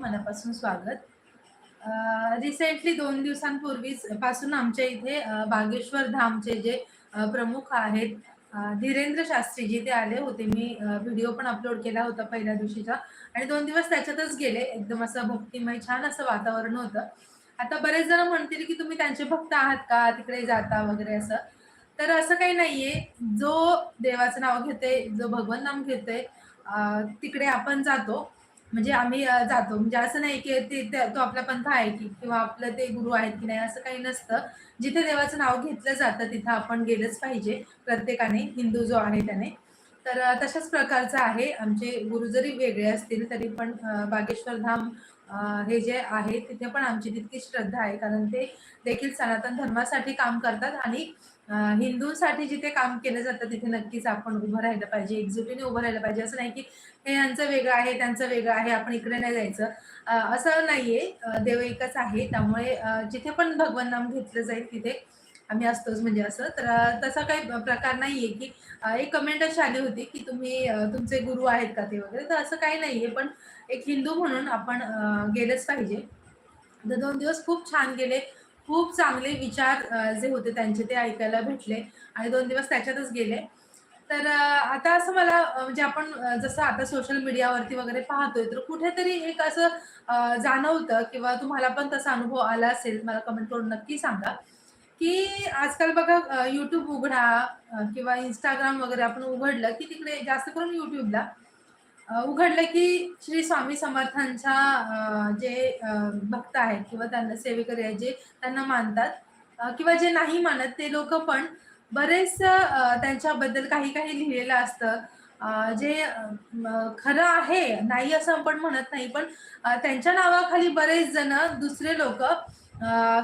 मनापासून स्वागत. रिसेंटली दोन दिवसांपूर्वीच पासून आमच्या इथे बागेश्वर धामचे जे प्रमुख आहेत धीरेंद्र शास्त्रीजी ते आले होते. मी व्हिडिओ पण अपलोड केला होता पहिल्या दिवशीचा. आणि दोन दिवस त्याच्यातच गेले. एकदम असं भक्तिमय छान असं वातावरण होतं. आता बरेच जण म्हणतील की तुम्ही त्यांचे भक्त आहात का? तिकडे जाता वगैरे असं. तर असं काही नाहीये. जो देवाचं नाव घेते जो भगवान नाम घेते तिकडे आपण जातो. म्हणजे आम्ही जातो. म्हणजे असं नाही की ते तो आपला पंथ आहे की किंवा आपलं ते गुरु आहेत की नाही असं काही नसतं. जिथे देवाचं नाव घेतलं जातं तिथं आपण गेलंच पाहिजे प्रत्येकाने हिंदू जो आहे त्याने. तर तशाच प्रकारचं आहे. आमचे गुरु जरी वेगळे असतील तरी पण बागेश्वर धाम हे जे आहे तिथे पण आमची तितकी श्रद्धा आहे. कारण ते देखील सनातन धर्मासाठी काम करतात आणि हिंदूंसाठी जिथे काम केलं जातं तिथे नक्कीच आपण उभं राहिलं पाहिजे एकजुटीने उभं राहिलं पाहिजे. असं नाही की हे यांचं वेगळं आहे त्यांचं वेगळं आहे आपण इकडे नाही जायचं. असं नाहीये. देव एकच आहे. त्यामुळे जिथे पण भगवान नाम घेतलं जाईल तिथे आम्ही असतोच. म्हणजे असं. तर तसा काही प्रकार नाहीये की एक कमेंट अशी आली होती की तुम्ही तुमचे गुरु आहेत का ते वगैरे. तर असं काही नाहीये. पण एक हिंदू म्हणून आपण गेलंच पाहिजे. तर दोन दिवस खूप छान गेले. खूप चांगले विचार जे होते त्यांचे ते ऐकायला भेटले आणि दोन दिवस त्याच्यातच गेले. तर आता असं मला म्हणजे आपण जसं आता सोशल मीडियावरती वगैरे पाहतोय तर कुठेतरी एक असं जाणवतं किंवा तुम्हाला पण तसा अनुभव आला असेल मला कमेंट करून नक्की सांगा. की आजकाल बघा यूट्यूब उघडा किंवा इंस्टाग्राम वगैरे आपण उघडलं की तिकडे जास्त करून YouTubeला उघडलं की श्री स्वामी समर्थांच्या जे भक्त आहेत किंवा त्यांना सेवेकरी आहेत जे त्यांना मानतात किंवा जे नाही मानत ते लोक पण बरेच त्यांच्याबद्दल काही काही लिहिलेलं असतं. जे खरं आहे नाही असं आपण म्हणत नाही पण त्यांच्या नावाखाली बरेच जण दुसरे लोक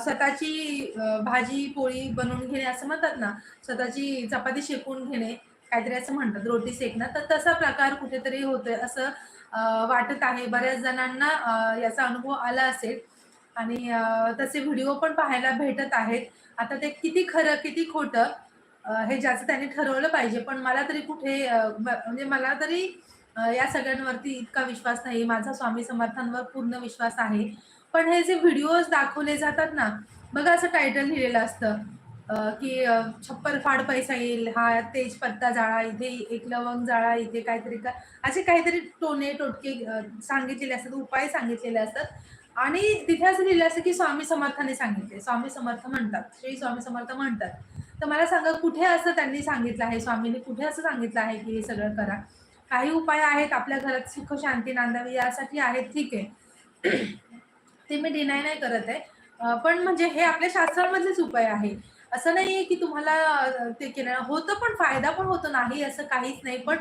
स्वतःची भाजी पोळी बनवून घेणे असं म्हणतात ना स्वतःची चपाती शेकून घेणे काहीतरी असं म्हणतात रोटी सेकणं. तर तसा प्रकार कुठेतरी होतोय असं वाटत आहे. बऱ्याच जणांना याचा अनुभव आला असेल. आणि तसे व्हिडिओ पण पाहायला भेटत आहेत. आता ते किती खरं किती खोटं हे ज्याचं त्याने ठरवलं पाहिजे. पण मला तरी कुठे म्हणजे मला तरी या सगळ्यांवरती इतका विश्वास नाही. माझा स्वामी समर्थांवर पूर्ण विश्वास आहे. पण हे जे व्हिडिओज दाखवले जातात ना बघा असं टायटल लिहिलेलं असतं. की छप्पर फाड पैसा येईल हा तेज पत्ता जाळा इथे एक लवंग जाळा इथे काहीतरी का असे काहीतरी टोने टोटके सांगितलेले असतात उपाय सांगितलेले असतात. आणि तिथे असं लिहिलं असतं की स्वामी समर्थाने सांगितले. स्वामी समर्थ म्हणतात. श्री स्वामी समर्थ म्हणतात. तर मला सांगा कुठे असं त्यांनी सांगितलं आहे? स्वामींनी कुठे असं सांगितलं आहे की हे सगळं करा? काही उपाय आहेत आपल्या घरात? सुख शांती नांदावी यासाठी आहेत. ठीक आहे. ते मी डिनाय नाही करत आहे. पण म्हणजे हे आपल्या शास्त्रामधलेच उपाय आहे. असं नाहीये की तुम्हाला ते केलं. होतं पण फायदा पण होतो. नाही असं काहीच नाही. पण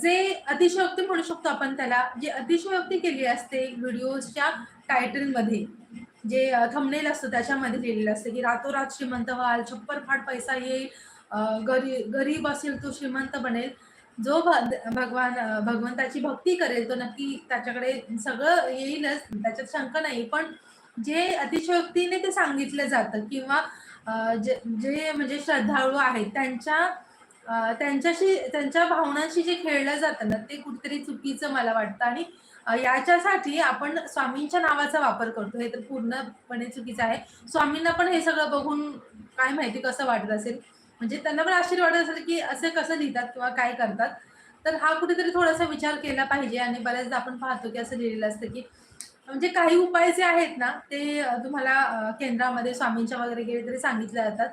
जे अतिशयोक्ती म्हणू शकतो आपण त्याला जे अतिशयोक्ती केली असते व्हिडिओच्या टायटलमध्ये जे थंबनेल असतं त्याच्यामध्ये लिहिलेलं असतं की रातोरात श्रीमंत व्हाल छप्पर फाट पैसा येईल गरी गरीब असेल तो श्रीमंत बनेल. जो भगवान भगवंताची भक्ती करेल तो नक्की त्याच्याकडे सगळं येईलच त्याच्यात शंका नाही. पण जे अतिशयोक्तीने ते सांगितलं जातं किंवा जे जे म्हणजे श्रद्धाळू आहेत त्यांच्या त्यांच्याशी त्यांच्या भावनांशी जे खेळलं जातं ना ते कुठेतरी चुकीचं मला वाटतं. आणि याच्यासाठी आपण स्वामींच्या नावाचा वापर करतो. हे तर पूर्णपणे चुकीचं आहे. स्वामींना पण हे सगळं बघून काय माहिती कसं वाटत असेल? म्हणजे त्यांना पण आश्चर्य वाटत असेल की असे कसं लिहितात किंवा काय करतात. तर हा कुठेतरी थोडासा विचार केला पाहिजे. आणि बऱ्याचदा आपण पाहतो की असं लिहिलेलं असतं की म्हणजे काही उपाय जे आहेत ना ते तुम्हाला केंद्रामध्ये स्वामींच्या वगैरे गेले तरी सांगितले जातात.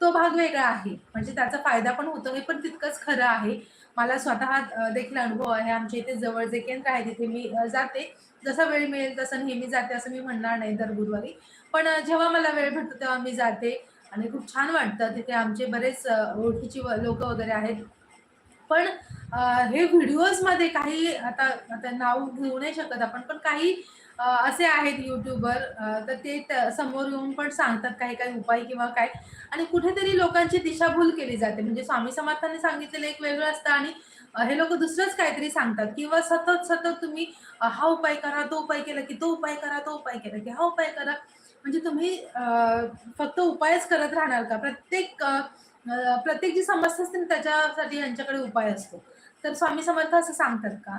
तो भाग वेगळा आहे. म्हणजे त्याचा फायदा पण होतो हे पण तितकंच खरं आहे. मला स्वतः देखील अनुभव आहे. आमच्या इथे जवळ जे केंद्र आहे तिथे मी जाते. जसा वेळ मिळेल तसं नेहमी जाते असं मी म्हणणार नाही दर गुरुवारी. पण जेव्हा मला वेळ भेटतो तेव्हा मी जाते आणि खूप छान वाटतं. तिथे आमचे बरेच ओळखीची लोक वगैरे आहेत. पण हे व्हिडिओजमध्ये काही आता आता नाव घेऊ नाही शकत आपण पण काही असे आहेत युट्यूबर तर ते समोर येऊन पण सांगतात काही काही उपाय किंवा काय. आणि कुठेतरी लोकांची दिशाभूल केली जाते. म्हणजे स्वामी समर्थांनी सांगितलेलं एक वेगळं असतं आणि हे लोक दुसरंच काहीतरी सांगतात. किंवा सतत सतत तुम्ही हा उपाय करा तो उपाय केला की तो उपाय करा तो उपाय केला की हा उपाय करा. म्हणजे तुम्ही फक्त उपायच करत राहणार का? प्रत्येक प्रत्येक जी समस्या असते ना, त्याच्यासाठी यांच्याकडे उपाय असतो. तर स्वामी समर्थ असं सांगतात का?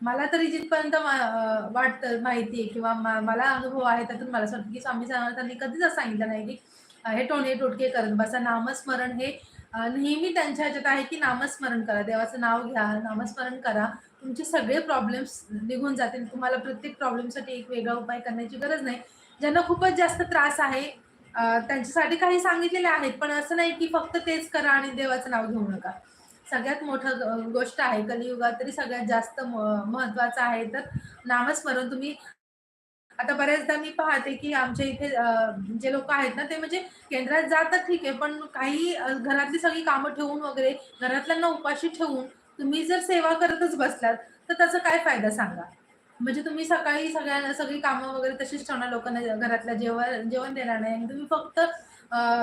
मला तरी जिथपर्यंत वाटत वाटतं माहिती आहे किंवा मला अनुभव आहे त्यातून मला असं वाटतं की स्वामी समर्थांनी कधीच असं सांगितलं नाही की हे टोणे टोटके करत बसा नामस्मरण हे नेहमी त्यांच्या ह्याच्यात आहे की नामस्मरण करा. देवाचं नाव घ्या नामस्मरण करा. तुमचे सगळे प्रॉब्लेम्स निघून जातील. तुम्हाला प्रत्येक प्रॉब्लेमसाठी एक वेगळा उपाय करण्याची गरज नाही. ज्यांना खूपच जास्त त्रास आहे त्यांच्यासाठी काही सांगितलेले आहेत पण असं नाही की फक्त तेच करा आणि देवाचं नाव घेऊ नका. सगळ्यात मोठं गोष्ट आहे कलियुगात तरी सगळ्यात जास्त महत्वाचं आहे तर नामस्मरण. तुम्ही आता बऱ्याचदा मी पाहते की आमच्या इथे जे लोक आहेत ना ते म्हणजे केंद्रात जातात ठीक आहे पण काही घरातली सगळी कामं ठेवून वगैरे घरातल्यांना उपाशी ठेवून तुम्ही जर सेवा करतच बसलात तर त्याचा काय फायदा सांगा? म्हणजे तुम्ही सकाळी सगळ्यांना सगळी कामं वगैरे तशीच ठेवणार लोकांना घरातल्या जेवण जेवण देणार नाही तुम्ही फक्त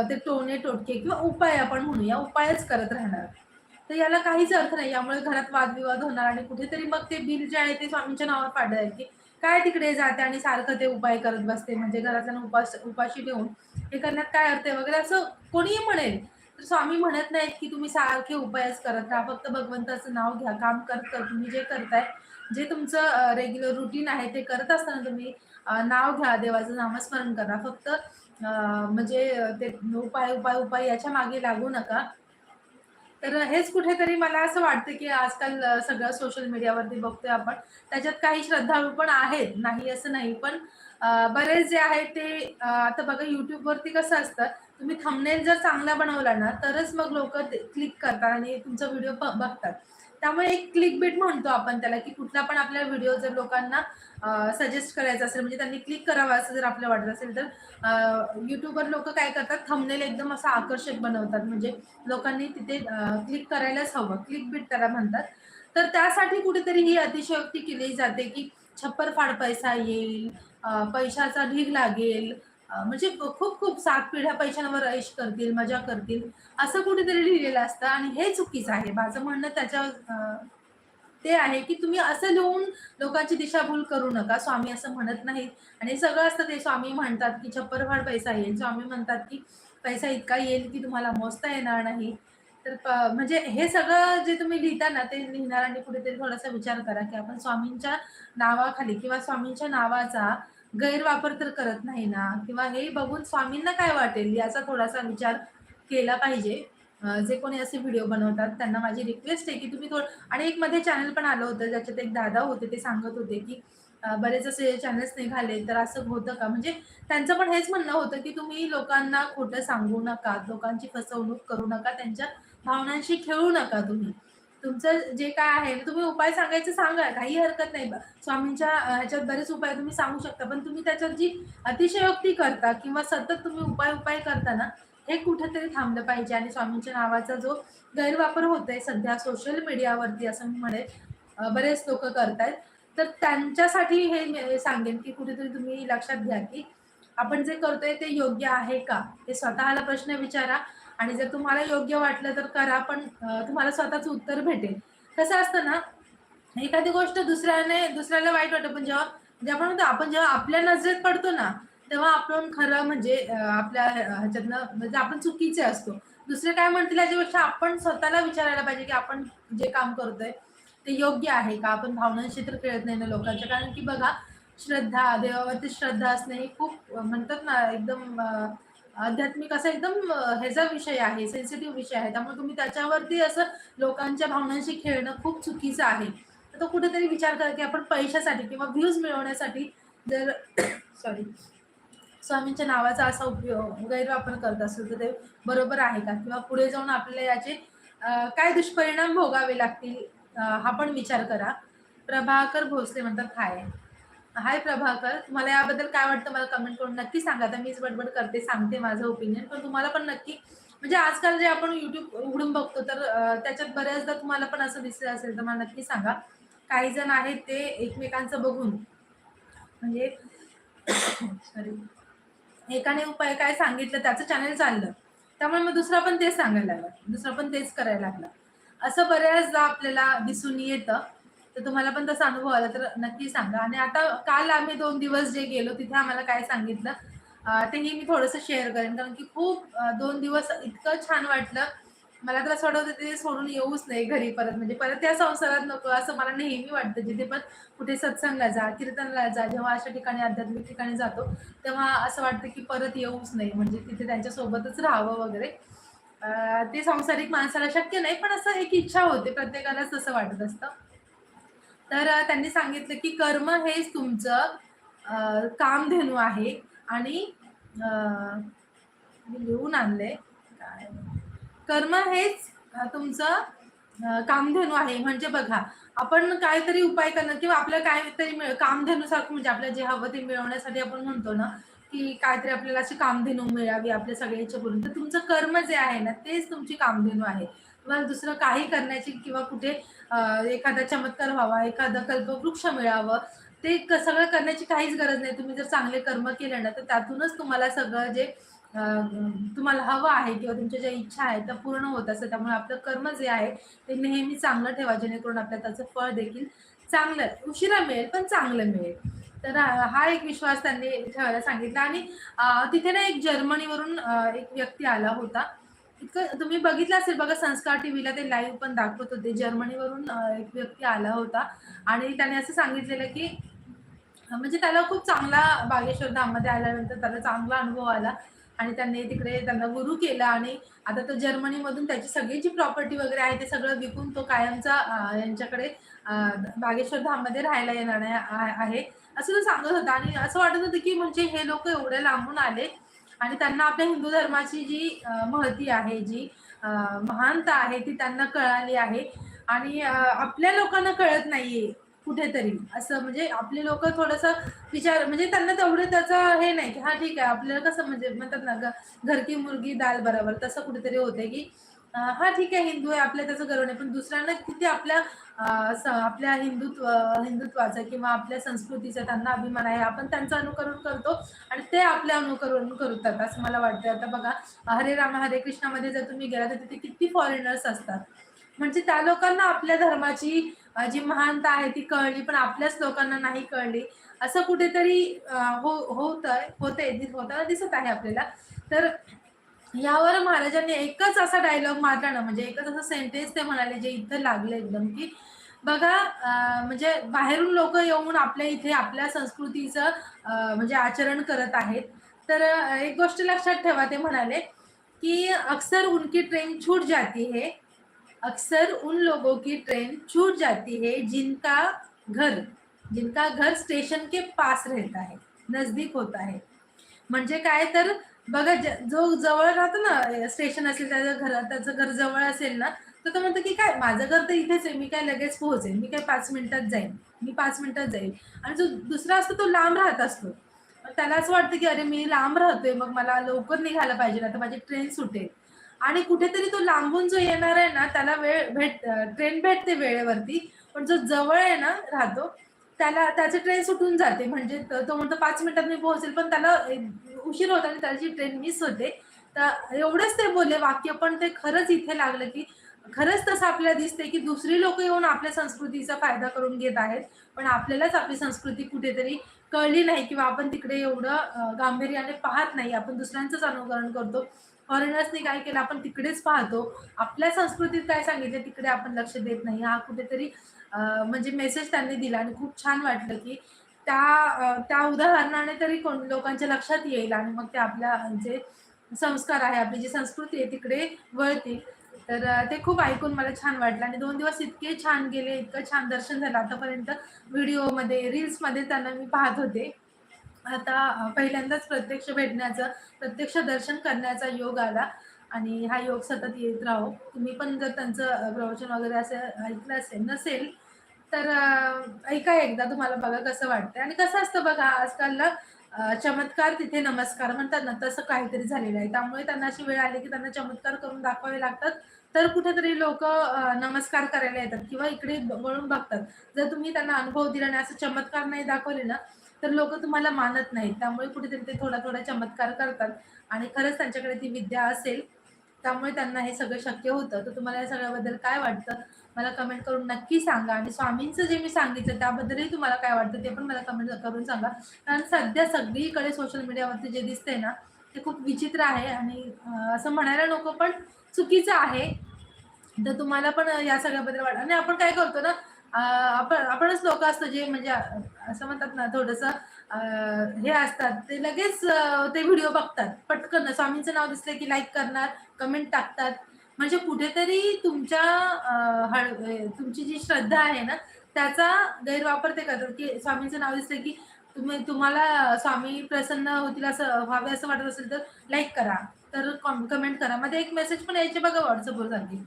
ते टोणे टोटके किंवा उपाय आपण म्हणूया उपायच करत राहणार. तर याला काहीच अर्थ नाही. यामुळे घरात वादविवाद होणार आणि कुठेतरी मग ते बिल जे आहे ते स्वामींच्या नावावर पाडणार की काय तिकडे जाते आणि सारखं ते उपाय करत बसते. म्हणजे घरातल्या उपास उपाशी ठेवून हे करण्यात काय अर्थ आहे वगैरे असं कोणीही म्हणेल. तर स्वामी म्हणत नाहीत की तुम्ही सारखे उपायच करत राहा. फक्त भगवंताचं नाव घ्या. काम करत तुम्ही जे करताय जे तुमचं रेग्युलर रुटीन आहे ते करत असताना तुम्ही नाव घ्या. देवाचं नामस्मरण करा. फक्त म्हणजे ते उपाय उपाय उपाय याच्या मागे लागू नका. तर हेच कुठेतरी मला असं वाटतं की आजकाल सगळं सोशल मीडियावरती बघतोय आपण. त्याच्यात काही श्रद्धाळू पण आहेत. नाही असं नाही पण बरेच जे आहेत ते आता बघा युट्यूबवरती कसं असतं तुम्ही थंबनेल जर चांगला बनवला ना तरच मग लोक क्लिक करतात आणि तुमचा व्हिडिओ बघतात. त्यामुळे एक क्लिक बीट म्हणतो आपण त्याला की कुठला पण आपल्या व्हिडिओ जर लोकांना सजेस्ट करायचा असेल म्हणजे त्यांनी क्लिक करावा असं जर आपल्याला वाटत असेल तर युट्यूबवर लोक काय करतात थंबनेल एकदम असं आकर्षक बनवतात. म्हणजे लोकांनी तिथे क्लिक करायलाच हवं. क्लिक बीट त्याला म्हणतात. तर त्यासाठी कुठेतरी ही अतिशयोक्ती केली जाते की छप्पर फाड पैसा येईल पैशाचा ढीग लागेल म्हणजे खूप खूप सात पिढ्या पैशांवर ऐश करतील मजा करतील असं कुठेतरी लिहिलेलं असतं. आणि हे चुकीचं आहे. माझं म्हणणं त्याच्या ते आहे की तुम्ही असं लिहून लोकांची दिशाभूल करू नका. स्वामी असं म्हणत नाहीत. आणि सगळं असतं ते स्वामी म्हणतात की छप्परफाड पैसा येईल. स्वामी म्हणतात की पैसा इतका येईल की तुम्हाला मोजता येणार नाही. तर म्हणजे हे सगळं जे तुम्ही लिहिता ना ते लिहिणाऱ्यांनी कुठेतरी थोडासा विचार करा की आपण स्वामींच्या नावाखाली किंवा स्वामींच्या नावाचा गैरवापर तर करत नाही ना. किंवा हे बघून स्वामींना काय वाटेल याचा थोडासा विचार केला पाहिजे. जे कोणी असे व्हिडिओ बनवतात त्यांना माझी रिक्वेस्ट आहे की तुम्ही थोडं आणि एक मध्ये चॅनल पण आलं होतं ज्याच्यात एक दादा होते ते सांगत होते की बरेच असे चॅनल्स निघाले तर असं होतं का? म्हणजे त्यांचं पण हेच म्हणणं होतं की तुम्ही लोकांना खोटं सांगू नका लोकांची फसवणूक करू नका त्यांच्या भावनांशी खेळू नका तुम्ही. तुमचं जे काय आहे तुम्ही उपाय सांगायचं सांगा काही हरकत नाही. स्वामींच्या ह्याच्यात बरेच उपाय तुम्ही सांगू शकता पण तुम्ही त्याच्यात जी अतिशयोक्ती करता किंवा सतत तुम्ही उपाय उपाय करता ना हे कुठेतरी थांबलं पाहिजे. आणि स्वामींच्या नावाचा जो गैरवापर होतोय सध्या सोशल मीडियावरती असं मी म्हणेल बरेच लोक करतायत. तर त्यांच्यासाठी हे सांगेन की कुठेतरी तुम्ही लक्षात घ्या की आपण जे करतोय ते योग्य आहे का? ते स्वतःला प्रश्न विचारा. आणि जर तुम्हाला योग्य वाटलं तर करा पण तुम्हाला स्वतःच उत्तर भेटेल. कसं असतं ना एखादी गोष्ट दुसऱ्याने दुसऱ्याला वाईट वाटतं पण जेव्हा म्हणजे आपण म्हणतो आपण जेव्हा आपल्या नजरेत पडतो ना तेव्हा आपण खरं म्हणजे आपल्या ह्याच्यातनं म्हणजे आपण चुकीचे असतो. दुसरे काय म्हणतील याच्यापेक्षा आपण स्वतःला विचारायला पाहिजे की आपण जे काम करतोय ते योग्य आहे का? आपण भावनांशी तर खेळत नाही ना लोकांच्या. कारण की बघा श्रद्धा देवावरती श्रद्धा असणे हे खूप म्हणतात ना एकदम आध्यात्मिक असा एकदम ह्याचा विषय आहे सेन्सिटिव्ह विषय आहे. त्यामुळे तुम्ही त्याच्यावरती असं लोकांच्या भावनांशी खेळणं खूप चुकीचं आहे. तर तो कुठेतरी विचार करा की आपण पैशासाठी किंवा व्ह्यूज मिळवण्यासाठी जर सॉरी स्वामींच्या नावाचा असा उपयोग गैरवापर करत असेल तर ते बरोबर आहे का? किंवा पुढे जाऊन आपल्याला याचे काय दुष्परिणाम भोगावे लागतील? हा पण विचार करा. प्रभाकर भोसले म्हणतात हाय. हाय प्रभाकर तुम्हाला याबद्दल काय वाटतं मला कमेंट करून नक्की सांगा. आता मीच बडबड करते सांगते माझं ओपिनियन पण तुम्हाला पण नक्की म्हणजे आजकाल जे आपण युट्यूब उघडून बघतो तर त्याच्यात बऱ्याचदा तुम्हाला पण असं दिसलं असेल तर मला नक्की सांगा. काही जण आहेत ते एकमेकांचं बघून. म्हणजे सॉरी एकाने उपाय काय सांगितलं त्याचं चॅनल चाललं. त्यामुळे मग दुसरा पण तेच सांगायला लागला. दुसरा पण तेच करायला लागला. असं बऱ्याचदा आपल्याला दिसून येतं. तर तुम्हाला पण तसा अनुभव आला तर नक्की सांगा. आणि आता काल आम्ही दोन दिवस जे गेलो तिथे आम्हाला काय सांगितलं तेही मी थोडंसं शेअर करेन. कारण की खूप दोन दिवस इतकं छान वाटलं. मला तर असं वाटतं ते सोडून येऊच नाही घरी परत. म्हणजे परत त्या संसारात नको असं मला नेहमी वाटतं. जिथे पण कुठे सत्संगला जा कीर्तनला जा जेव्हा अशा ठिकाणी आध्यात्मिक ठिकाणी जातो तेव्हा असं वाटतं की परत येऊच नाही. म्हणजे तिथे त्यांच्या सोबतच राहावं वगैरे. ते सांसारिक माणसाला शक्य नाही पण असं एक इच्छा होते. प्रत्येकालाच तसं वाटत असतं. तर त्यांनी सांगितलं की कर्म हेच तुमचं कामधेनू आहे. आणि लिहून आणले काय? कर्म हेच तुमचं कामधेनू आहे. म्हणजे बघा आपण काहीतरी उपाय करणं किंवा आपलं काहीतरी मिळ कामधेनूसारखं म्हणजे आपलं जे हवं ते मिळवण्यासाठी आपण म्हणतो ना की काहीतरी आपल्याला अशी कामधेनू मिळावी आपल्या सगळ्याच्या बोलून तर तुमचं कर्म जे आहे ना तेच तुमची कामधेनू आहे. तुम्हाला दुसरं काही करण्याची किंवा कुठे एखादा चमत्कार व्हावा एखादं कल्पवृक्ष मिळावं ते क- सगळं करण्याची काहीच गरज नाही. तुम्ही जर चांगले कर्म केले ना तर त्यातूनच तुम्हाला सगळं जे तुम्हाला हवं आहे किंवा तुमच्या ज्या इच्छा आहेत त्या पूर्ण होत असतात. त्यामुळे आपलं कर्म जे आहे ते नेहमी चांगलं ठेवा जेणेकरून आपल्याला त्याचं फळ देखील चांगलं उशिरा मिळेल पण चांगलं मिळेल. तर हा एक विश्वास त्यांनी ठेवायला सांगितला. आणि तिथे ना एक जर्मनीवरून एक व्यक्ती आला होता. इतकं तुम्ही बघितलं असेल बघा संस्कार टीव्हीला ते लाईव्ह पण दाखवत होते. जर्मनीवरून एक व्यक्ती आला होता आणि त्याने असं सांगितलेलं की म्हणजे त्याला खूप चांगला बागेश्वर धाममध्ये आल्यानंतर त्याला चांगला अनुभव आला आणि त्यांनी तिकडे त्यांना गुरु केला आणि आता तो जर्मनीमधून त्याची सगळी जी प्रॉपर्टी वगैरे आहे ते सगळं विकून तो कायमचा यांच्याकडे बागेश्वर धाममध्ये राहायला येणार आहे असं तो सांगत होता. आणि असं वाटत होतं की म्हणजे हे लोक एवढे लांबून आले आणि त्यांना आपल्या हिंदू धर्माची जी महती आहे जी महानता आहे ती त्यांना कळाली आहे. आणि आपल्या लोकांना कळत नाहीये कुठेतरी. असं म्हणजे आपले लोक थोडस विचार म्हणजे त्यांना तेवढं त्याचं हे नाही की हा ठीक आहे आपल्याला कसं म्हणजे म्हणतात ना घरकी मुलगी दाल बरोबर तसं कुठेतरी होते की हा ठीक आहे हिंदू आहे आपल्या त्याचं गर्व नाही पण दुसऱ्यांना किती आपल्या आपल्या हिंदुत्व हिंदुत्वाचा किंवा आपल्या संस्कृतीचा त्यांना अभिमान आहे आपण त्यांचं अनुकरण करतो आणि ते आपले अनुकरण करतात असं मला वाटतं आता बघा हरे राम हरे कृष्णामध्ये जर तुम्ही गेला तर तिथे किती फॉरेनर्स असतात. म्हणजे त्या लोकांना आपल्या धर्माची जी महानता आहे ती कळली पण आपल्याच लोकांना नाही कळली असं कुठेतरी हो होत होते होताना दिसत आहे आपल्याला. तर यावर महाराजांनी एकच असा डायलॉग मारला ना म्हणजे एकच असं सेंटेन्स ते म्हणाले जे इथं लागलं एकदम की बघा म्हणजे बाहेरून लोक येऊन आपल्या इथे आपल्या संस्कृतीचं म्हणजे आचरण करत आहेत. तर एक गोष्ट लक्षात ठेवा. ते म्हणाले की अक्सर उनकी ट्रेन छूट जाती है अक्सर उन लोगों की ट्रेन छूट जाती है जिनका घर जिनका घर स्टेशन के पास रहता है नजदीक होता है. म्हणजे काय? तर बघा जो जवळ राहतो ना स्टेशन असेल त्याचं घर त्याचं घर जवळ असेल ना तर तो म्हणतो की काय माझं घर तर इथेच आहे मी काय लगेच पोहोचेल मी काय पाच मिनिटात जाईन मी पाच मिनिटात जाईल आणि जो दुसरा असतो तो लांब राहत असतो. त्याला असं वाटतं की अरे मी लांब राहतोय मग मला लवकर निघायला पाहिजे आता माझी ट्रेन सुटेल. आणि कुठेतरी तो लांबून जो येणार आहे ना त्याला वेळ भेट ट्रेन भेटते वेळेवरती पण जो जवळ आहे ना राहतो त्याला त्याची ट्रेन सुटून जाते. म्हणजे तो म्हणतो पाच मिनिटात मी पोहोचेल. पण त्याला उशीर होता आणि त्याची ट्रेन मिस होते. तर एवढंच ते बोलले वाक्य पण ते खरंच इथे लागलं की खरंच तसं आपल्याला दिसते की दुसरी लोक येऊन आपल्या संस्कृतीचा फायदा करून घेत आहेत. पण आपल्यालाच आपली संस्कृती कुठेतरी कळली नाही किंवा आपण तिकडे एवढं गांभीर्याने पाहत नाही. आपण दुसऱ्यांचंच अनुकरण करतो. फॉरेनर्सनी काय केलं? आपण तिकडेच पाहतो. आपल्या संस्कृतीत काय सांगितलं? तिकडे आपण लक्ष देत नाही. हा कुठेतरी म्हणजे मेसेज त्यांनी दिला आणि खूप छान वाटलं की त्या त्या उदाहरणाने तरी कोण लोकांच्या लक्षात येईल आणि मग ते आपल्या जे संस्कार आहे आपली जी संस्कृती आहे तिकडे वळतील. तर ते खूप ऐकून मला छान वाटलं आणि दोन दिवस इतके छान गेले इतकं छान दर्शन झालं. आतापर्यंत व्हिडिओमध्ये रील्समध्ये त्यांना मी पाहत होते. आता पहिल्यांदाच प्रत्यक्ष भेटण्याचं प्रत्यक्ष दर्शन करण्याचा योग आला आणि हा योग सतत येत राहो. तुम्ही पण जर त्यांचं प्रवचन वगैरे असं ऐकलं असेल नसेल तर ऐका एकदा तुम्हाला बघा कसं वाटतंय. आणि कसं असतं बघा आजकालला चमत्कार तिथे नमस्कार म्हणतात ना तसं काहीतरी झालेलं आहे. त्यामुळे त्यांना अशी वेळ आली की त्यांना चमत्कार करून दाखवावे लागतात. तर कुठेतरी लोक नमस्कार करायला येतात किंवा इकडे वळून बघतात. जर तुम्ही त्यांना अनुभव दिला आणि असं चमत्कार नाही दाखवले ना तर लोक तुम्हाला मानत नाहीत. त्यामुळे कुठेतरी ते थोडा थोडा चमत्कार करतात. आणि खरंच त्यांच्याकडे ती विद्या असेल त्यामुळे त्यांना हे सगळं शक्य होतं. तर तुम्हाला या सगळ्याबद्दल काय वाटतं? मला कमेंट करून नक्की सांगा. आणि स्वामींचं जे मी सांगितलं त्याबद्दलही तुम्हाला काय वाटतं ते पण मला कमेंट करून सांगा. कारण सध्या सगळीकडे सोशल मीडियावरती जे दिसतंय ना ते खूप विचित्र आहे. आणि असं म्हणायला नको पण चुकीचं आहे. तर तुम्हाला पण या सगळ्याबद्दल वाटत. आणि आपण काय करतो ना आपण आपणच लोक असतो जे म्हणजे असं म्हणतात ना थोडस हे असतात. ते लगेच ते व्हिडिओ बघतात. पटकन. स्वामींचं नाव दिसलं की लाईक करणार कमेंट टाकतात. म्हणजे कुठेतरी तुमच्या हळ- तुमची जी श्रद्धा आहे ना त्याचा गैरवापर ते करतात. की स्वामींचं नाव दिसलं की तुम्ही तुम्हाला स्वामी प्रसन्न होतील असं व्हावे असं वाटत असेल तर लाईक करा. तर कमेंट करा. मध्ये एक मेसेज पण यायचे बघा व्हॉट्सअपवर सारखी.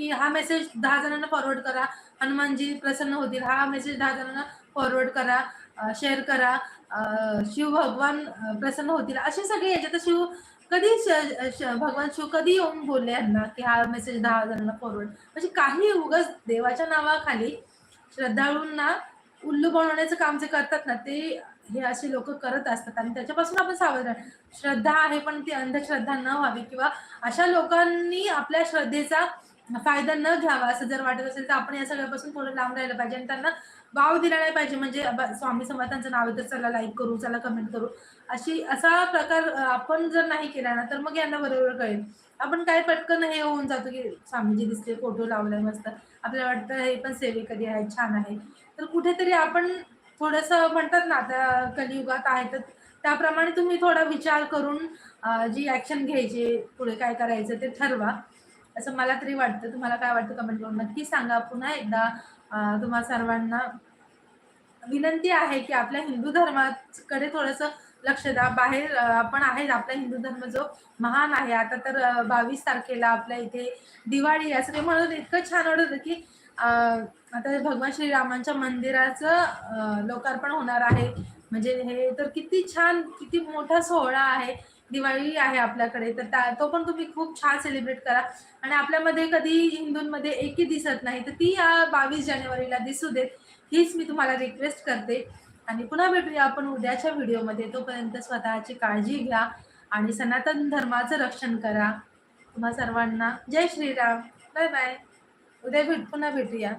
की हा मेसेज दहा जणांना फॉरवर्ड करा. हनुमानजी प्रसन्न होतील. हा मेसेज दहा जणांना फॉरवर्ड करा. शेअर करा. शिव भगवान प्रसन्न होतील. असे सगळे याच्यात शिव कधी श- श- भगवान शिव कधी येऊन बोलले यांना की हा मेसेज दहा जणांना फॉरवर्ड म्हणजे काही उगाच देवाच्या नावाखाली श्रद्धाळूंना उल्लू बनवण्याचं काम जे करतात ना ते हे असे लोक करत असतात. आणि त्याच्यापासून आपण सावध श्रद्धा आहे पण ती अंधश्रद्धा न व्हावी. किंवा अशा लोकांनी आपल्या श्रद्धेचा फायदा न घ्यावा असं जर वाटत असेल तर आपण या सगळ्यापासून थोडं लांब राहिलं पाहिजे आणि त्यांना वाव दिला नाही पाहिजे. म्हणजे स्वामी समर्थांचं नाव आहे तर चला लाईक करू चला कमेंट करू. अशी असा प्रकार आपण जर नाही केला ना तर मग यांना बरोबर कळेल. आपण काय पटकन हे होऊन जातो की स्वामीजी दिसले फोटो लावलाय मस्त. आपल्याला वाटतं हे पण सेवे कधी आहे छान आहे. तर कुठेतरी आपण थोडंसं म्हणतात ना आता कलियुगात आहे तर त्याप्रमाणे तुम्ही थोडा विचार करून जी ॲक्शन घ्यायची पुढे काय करायचं ते ठरवा. असं मला तरी वाटतं. तुम्हाला काय वाटतं कमेंट करून? नक्की सांगा. पुन्हा एकदा तुम्हा सर्वांना विनंती आहे की आपल्या हिंदू धर्माकडे थोडंसं लक्ष द्या. बाहेर आपण आहेत. आपला हिंदू धर्म जो महान आहे. आता तर बावीस तारखेला आपल्या इथे दिवाळी असं ते म्हणून इतकं छान वाटत होतं की आता भगवान श्रीरामांच्या मंदिराचं लोकार्पण होणार आहे. म्हणजे हे तर किती छान किती मोठा सोहळा आहे. दिवाळी आहे आपल्याकडे तर तो पण तुम्ही खूप छान सेलिब्रेट करा. आणि आपल्यामध्ये कधी हिंदूंमध्ये एकी दिसत नाही तर ती या बावीस जानेवारीला दिसू देत. हीच मी तुम्हाला रिक्वेस्ट करते. आणि पुन्हा भेटूया आपण उद्याच्या व्हिडिओमध्ये तोपर्यंत स्वतःची काळजी घ्या आणि सनातन धर्माचं रक्षण करा. तुम्हा सर्वांना जय श्रीराम. Bye bye. उद्या भेट पुन्हा भेटूया.